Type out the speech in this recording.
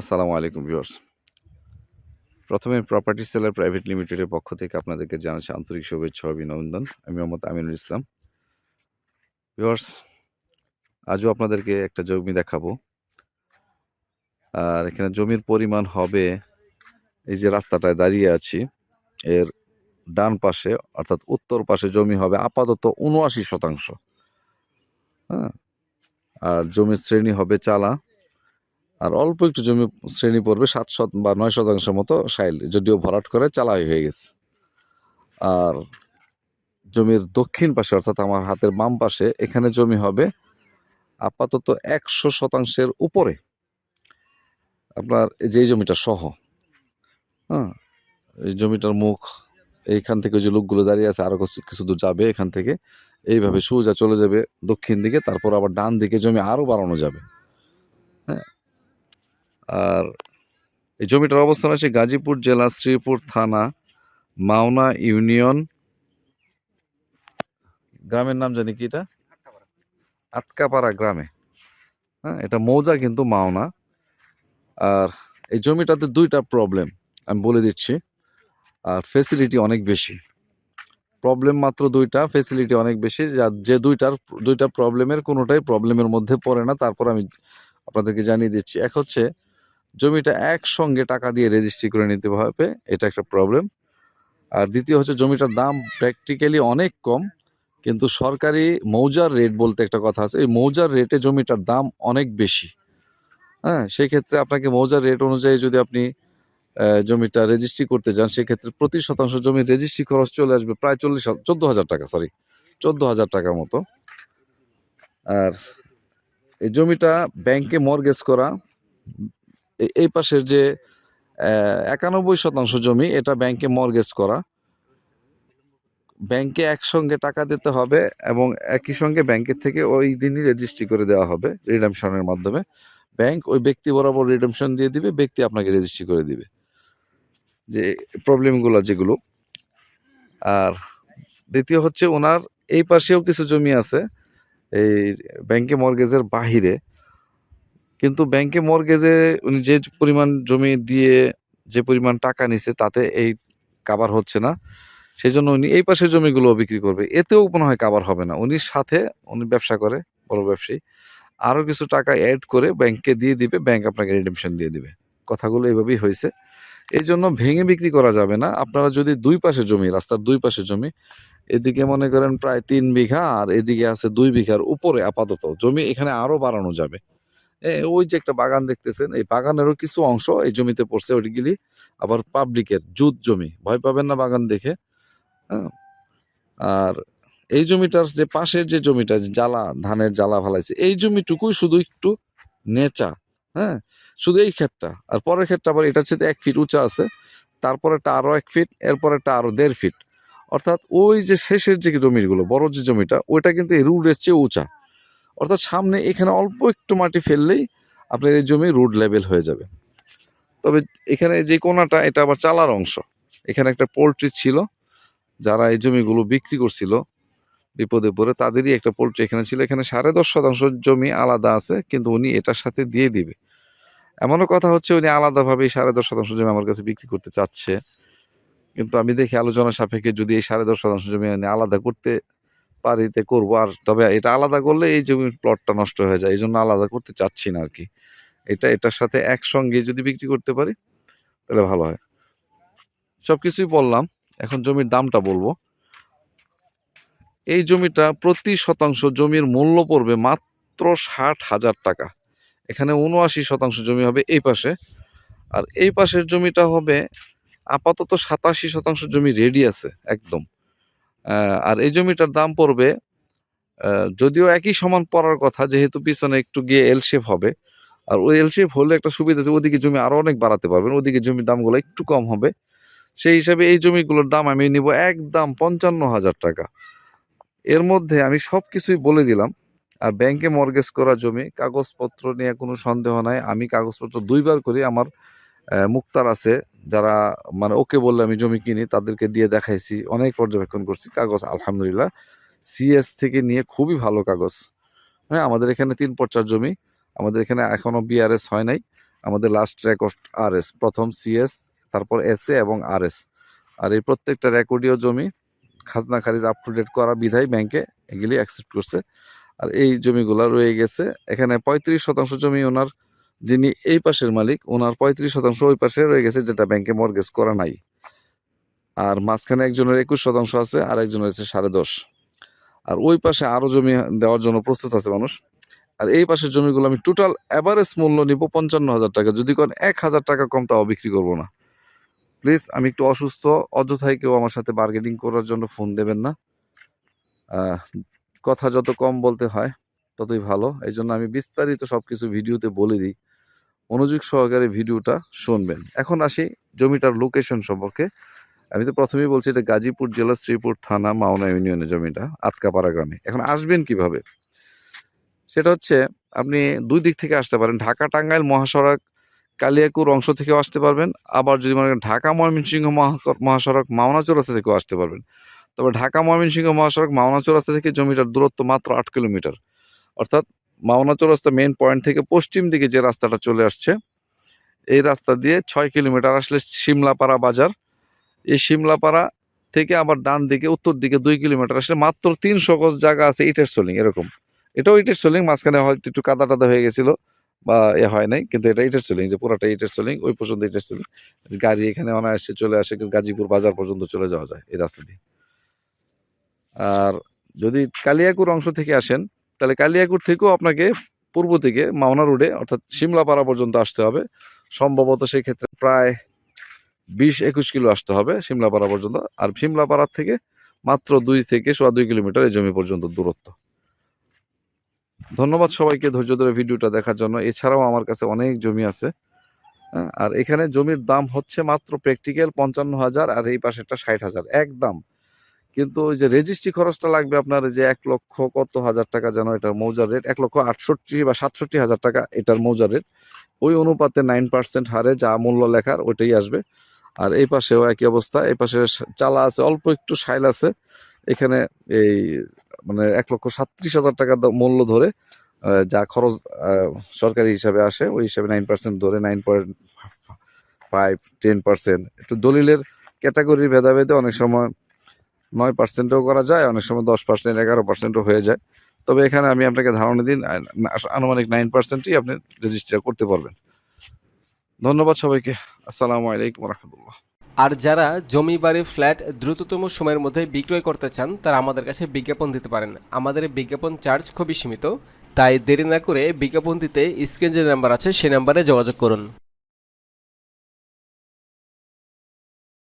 আসসালামু আলাইকুম ভিউয়ার্স। প্রথমে প্রপার্টি সেলার প্রাইভেট লিমিটেডের পক্ষ থেকে আপনাদেরকে জানাচ্ছি আন্তরিক শুভেচ্ছা অভিনন্দন। আমি মোহাম্মদ আমিনুল ইসলাম। ভিউয়ার্স, আজও আপনাদেরকে একটা জমি দেখাবো। আর এখানে জমির পরিমাণ হবে, এই যে রাস্তাটায় দাঁড়িয়ে আছি, এর ডান পাশে, অর্থাৎ উত্তর পাশে জমি হবে আপাতত উনআশি শতাংশ। হ্যাঁ আর জমির শ্রেণি হবে চালা। আর অল্প একটু জমি শ্রেণি পড়বে সাত শত বা নয় শতাংশের মতো সাইল, যদিও ভরাট করে চালাই হয়ে গেছে। আর জমির দক্ষিণ পাশে, অর্থাৎ আমার হাতের বাম পাশে, এখানে জমি হবে আপাতত একশো শতাংশের উপরে। আপনার এই যে জমিটা সহ হ্যাঁ এই জমিটার মুখ, এইখান থেকে যে লোকগুলো দাঁড়িয়ে আছে, আরও কিছু দূর যাবে এখান থেকে, এইভাবে সোজা চলে যাবে দক্ষিণ দিকে, তারপর আবার ডান দিকে জমি আরও বাড়ানো যাবে। হ্যাঁ আর এই জমিটার অবস্থান আছে গাজীপুর জেলা শ্রীপুর থানা, মাওনা ইউনিয়ন। গ্রামের নাম জানি কি এটা? আতকাপাড়া গ্রামে। হ্যাঁ এটা মৌজা কিন্তু মাওনা। আর এই জমিটাতে দুইটা প্রবলেম আমি বলে দিচ্ছি। আর ফেসিলিটি অনেক বেশি। প্রবলেম মাত্র দুইটা ফেসিলিটি অনেক বেশি। যা- যে দুইটার, দুইটা প্রবলেমের কোনোটাই প্রবলেমের মধ্যে পড়ে না। তারপর আমি আপনাদেরকে জানিয়ে দিচ্ছি। এক হচ্ছে জমিটা একসঙ্গে টাকা দিয়ে রেজিস্ট্রি করে নিতে হবে, এটা একটা প্রবলেম আর দ্বিতীয় হচ্ছে জমিটার দাম প্র্যাকটিক্যালি অনেক কম, কিন্তু সরকারি মৌজার রেট বলতে একটা কথা আছে, এই মৌজার রেটে জমিটার দাম অনেক বেশি। হ্যাঁ সেই ক্ষেত্রে আপনাকে মৌজার রেট অনুযায়ী যদি আপনি জমিটা রেজিস্ট্রি করতে যান, সেক্ষেত্রে প্রতি শতাংশ জমির রেজিস্ট্রি খরচ চলে আসবে প্রায় চল্লিশ চোদ্দ হাজার টাকা সরি চোদ্দ হাজার টাকার মতো। আর এই জমিটা ব্যাংকে মর্গেজ করা এই পাশের যে একানব্বই শতাংশ জমি, এটা ব্যাংকে মর্গেজ করা। ব্যাংকে একসঙ্গে টাকা দিতে হবে এবং একই সঙ্গে ব্যাংকের থেকে ওই দিনই রেজিস্ট্রি করে দেওয়া হবে রিডামশনের মাধ্যমে। ব্যাংক ওই ব্যক্তি বরাবর রিডামশন দিয়ে দিবে, ব্যক্তি আপনাকে রেজিস্ট্রি করে দিবে। যে প্রবলেমগুলো যেগুলো। আর দ্বিতীয় হচ্ছে ওনার এই পাশেও কিছু জমি আছে, এই ব্যাংকে মর্গেজের বাহিরে। কিন্তু ব্যাংকে মর্গেজে উনি যে পরিমাণ জমি দিয়ে যে পরিমাণ টাকা নিছে, তাতে এই কাবার হচ্ছে না। সেই জন্য উনি এই পাশের জমিগুলো বিক্রি করবে। এতেও মনে হয় কাবার হবে না। উনি সাথে উনি ব্যবসা করে, বড় ব্যবসায়ী। আরও কিছু টাকা অ্যাড করে ব্যাংকে দিয়ে দিবে, ব্যাংক আপনাকে রিডেমশন দিয়ে দিবে। কথাগুলো এইভাবেই হয়েছে। এই জন্য ভেঙে বিক্রি করা যাবে না। আপনারা যদি দুই পাশে জমি, রাস্তার দুই পাশে জমি, এদিকে মনে করেন প্রায় তিন বিঘা, আর এদিকে আছে দুই বিঘার উপরে আপাতত। জমি এখানে আরও বাড়ানো যাবে। ওই যে একটা বাগান দেখতেছেন, এই বাগানেরও কিছু অংশ এই জমিতে পড়ছে ওইগুলি, আবার পাবলিকের জুত জমি, ভয় পাবেন না বাগান দেখে হ্যাঁ? আর এই জমিটার যে পাশের যে জমিটা জ্বালা, ধানের জ্বালা ফালাইছে, এই জমিটুকুই শুধু একটু নেচা হ্যাঁ? শুধু এই ক্ষেতটা, আর পরের ক্ষেতটা আবার এটার সাথে এক ফিট উঁচা আছে তারপরেরটা আরও এক ফিট এরপরেরটা আরও দেড় ফিট, অর্থাৎ ওই যে শেষের যে জমিগুলো, বড় যে জমিটা, ওইটা কিন্তু এই রুডের চেয়ে উঁচা। অর্থাৎ সামনে এখানে অল্প একটু মাটি ফেললেই আপনার এই জমি রুড লেভেল হয়ে যাবে। তবে এখানে যে কোনাটা, এটা আবার চালার অংশ। এখানে একটা পোলট্রি ছিল, যারা এই জমিগুলো বিক্রি করছিল বিপদে পড়ে, তাদেরই একটা পোলট্রি এখানে ছিল। এখানে সাড়ে দশ শতাংশ জমি আলাদা আছে, কিন্তু উনি এটার সাথে দিয়ে দিবে। এমনও কথা হচ্ছে উনি আলাদাভাবে সাড়ে দশ শতাংশ জমি আমার কাছে বিক্রি করতে চাচ্ছে। কিন্তু আমি দেখি আলোচনা সাপেক্ষে যদি এই সাড়ে দশ শতাংশ জমি আলাদা করতে পারি তে করব। আর তবে এটা আলাদা করলে এই জমির প্লটটা নষ্ট হয়ে যায়। এই জন্য আলাদা করতে চাচ্ছি না আর কি এটা, এটার সাথে একসঙ্গে যদি বিক্রি করতে পারি, তাহলে ভালো হয়। সব কিছুই বললাম। এখন জমির দামটা বলব। এই জমিটা প্রতি শতাংশ জমির মূল্য পড়বে মাত্র ষাট হাজার টাকা। এখানে উনআশি শতাংশ জমি হবে এই পাশে। আর এই পাশের জমিটা হবে আপাতত সাতাশি শতাংশ জমি রেডি আছে, একদম। আর এই জমিটার দাম পড়বে যদিও একই সমান পড়ার কথা, যেহেতু পিছনে একটু গিয়ে এল শেপ হবে। আর ওই এল শেপ হলে একটা সুবিধা আছে, ওদিকে জমি আরও অনেক বাড়াতে পারবেন, ওদিকে জমির দামগুলো একটু কম হবে। সেই হিসাবে এই জমিগুলোর দাম আমি নিব একদম পঞ্চান্ন হাজার টাকা। এর মধ্যে আমি সব কিছুই বলে দিলাম, আর ব্যাংকে মর্গেজ করা জমি, কাগজপত্র নিয়ে কোনো সন্দেহ নাই। আমি কাগজপত্র দুইবার করি, আমার মুক্তার আছে যারা মানে ওকে বললে আমি জমি কিনি, তাদেরকে দিয়ে দেখাইছি, অনেক পর্যবেক্ষণ করছি, কাগজ, আলহামদুলিল্লাহ। সিএস থেকে নিয়ে খুবই ভালো কাগজ। হ্যাঁ আমাদের এখানে তিন পর্চার জমি, আমাদের এখানে এখনও বিআরএস হয় নাই, আমাদের লাস্ট রেকর্ড আর এস প্রথম সিএস তারপর এস এ এবং আর এস আর এই প্রত্যেকটা রেকর্ডীয় জমি, খাজনা খারিজ আপ টু ডেট করা বিধায় ব্যাংকে এগুলি অ্যাকসেপ্ট করছে। আর এই জমিগুলো রয়ে গেছে, এখানে পঁয়ত্রিশ শতাংশ জমি ওনার যিনি এই পাশের মালিক, ওনার পঁয়ত্রিশ শতাংশ ওই পাশে রয়ে গেছে, যেটা ব্যাংকে মর্গেজ করা নাই। আর মাঝখানে একজনের একুশ শতাংশ আছে, আর একজনের আছে সাড়ে দশ। আর ওই পাশে আরও জমি দেওয়ার জন্য প্রস্তুত আছে মানুষ। আর এই পাশের জমিগুলো আমি টোটাল অ্যাভারেজ মূল্য নিব পঞ্চান্ন হাজার টাকা। যদি কোন এক হাজার টাকা কম, তাও বিক্রি করব না। প্লিজ আমি একটু অসুস্থ অযথায় কেউ আমার সাথে বার্গেনিং করার জন্য ফোন দেবেন না। কথা যত কম বলতে হয়, ততই ভালো। এই জন্য আমি বিস্তারিত সব কিছু ভিডিওতে বলে দিই। মনোযোগ সহকারে ভিডিওটা শুনবেন। এখন আসি জমিটার লোকেশন সম্পর্কে। আমি তো প্রথমেই বলছি, এটা গাজীপুর জেলা শ্রীপুর থানা মাওনা ইউনিয়নের জমিটা, আতকাপাড়া গ্রামে। এখন আসবেন কীভাবে? সেটা হচ্ছে, আপনি দুই দিক থেকে আসতে পারেন। ঢাকা টাঙ্গাইল মহাসড়ক কালিয়াকুর অংশ থেকেও আসতে পারবেন। আবার যদি মনে করেন ঢাকা ময়মনসিংহ মহা- মহাসড়ক মাওনা চৌরাস্তা থেকেও আসতে পারবেন। তবে ঢাকা ময়মনসিংহ মহাসড়ক মাওনা চৌরাস্তা থেকে জমিটার দূরত্ব মাত্র আট কিলোমিটার। অর্থাৎ মাওনা চৌরাস্তা মেন পয়েন্ট থেকে পশ্চিম দিকে যে রাস্তাটা চলে আসছে, এই রাস্তা দিয়ে ছয় কিলোমিটার আসলে শিমলাপাড়া বাজার। এই শিমলাপাড়া থেকে আবার ডান দিকে, উত্তর দিকে দুই কিলোমিটার আসলে মাত্র তিনশো গজ জায়গা আছে ইটের সোলিং এরকম। এটাও ইটের সোলিং, মাঝখানে হয়তো একটু কাদা টাদা হয়ে গেছিল বা এ হয় নাই, কিন্তু এটা ইটের সোলিং, যে পুরাটা ইটের সোলিং, ওই পর্যন্ত ইটের সোলিং। গাড়ি এখানে অনায়াসে চলে আসে, কিন্তু গাজীপুর বাজার পর্যন্ত চলে যাওয়া যায় এই রাস্তা দিয়ে। আর যদি কালিয়াকুর অংশ থেকে আসেন তাহলে কালিয়াকুর থেকেও আপনাকে পূর্ব থেকে মাওনা রোডে অর্থাৎ সিমলাপাড়া পর্যন্ত আসতে হবে। সম্ভবত সেই ক্ষেত্রে প্রায় বিশ একুশ কিলো আসতে হবে সিমলাপাড়া পর্যন্ত। আর সিমলাপাড়ার থেকে মাত্র দুই থেকে সোয়া দুই কিলোমিটার এই জমি পর্যন্ত দূরত্ব। ধন্যবাদ সবাইকে ধৈর্য ধরে ভিডিওটা দেখার জন্য। এছাড়াও আমার কাছে অনেক জমি আছে। হ্যাঁ, আর এখানে জমির দাম হচ্ছে মাত্র প্র্যাকটিক্যাল পঞ্চান্ন হাজার আর এই পাশেরটা ষাট হাজার। একদম কিন্তু ওই যে রেজিস্ট্রি খরচটা লাগবে আপনার যে এক লক্ষ কত হাজার টাকা যেন এটার মৌজার রেট এক লক্ষ আটষট্টি বা সাতষট্টি হাজার টাকা এটার মৌজার রেট ওই অনুপাতে নাইন পার্সেন্ট হারে যা মূল্য লেখার ওইটাই আসবে। আর এই পাশেও একই অবস্থা, এই পাশে চালা আছে, অল্প একটু সাইল আছে। এখানে এই মানে এক লক্ষ সাতত্রিশ হাজার টাকা মূল্য ধরে যা খরচ সরকারি হিসাবে আসে, ওই হিসাবে নাইন পার্সেন্ট ধরে nine point five ten percent একটু দলিলের ক্যাটাগরি ভেদাভেদে অনেক সময় নয় পার্সেন্টও করা যায়, অনেক সময় দশ পার্সেন্ট এগারো পার্সেন্টও হয়ে যায়। তবে এখানে আমি আপনাকে ধারণা দিন আনুমানিক নাইন পার্সেন্টই আপনি রেজিস্টার করতে পারবেন। ধন্যবাদ সবাইকে। আসসালামু আলাইকুম রহমতুল্লাহ আর যারা জমি, বাড়ি, ফ্ল্যাট দ্রুততম সময়ের মধ্যে বিক্রয় করতে চান, তারা আমাদের কাছে বিজ্ঞাপন দিতে পারেন। আমাদের বিজ্ঞাপন চার্জ খুবই সীমিত, তাই দেরি না করে বিজ্ঞাপন দিতে স্ক্রিন যে নাম্বার আছে সেই নাম্বারে যোগাযোগ করুন।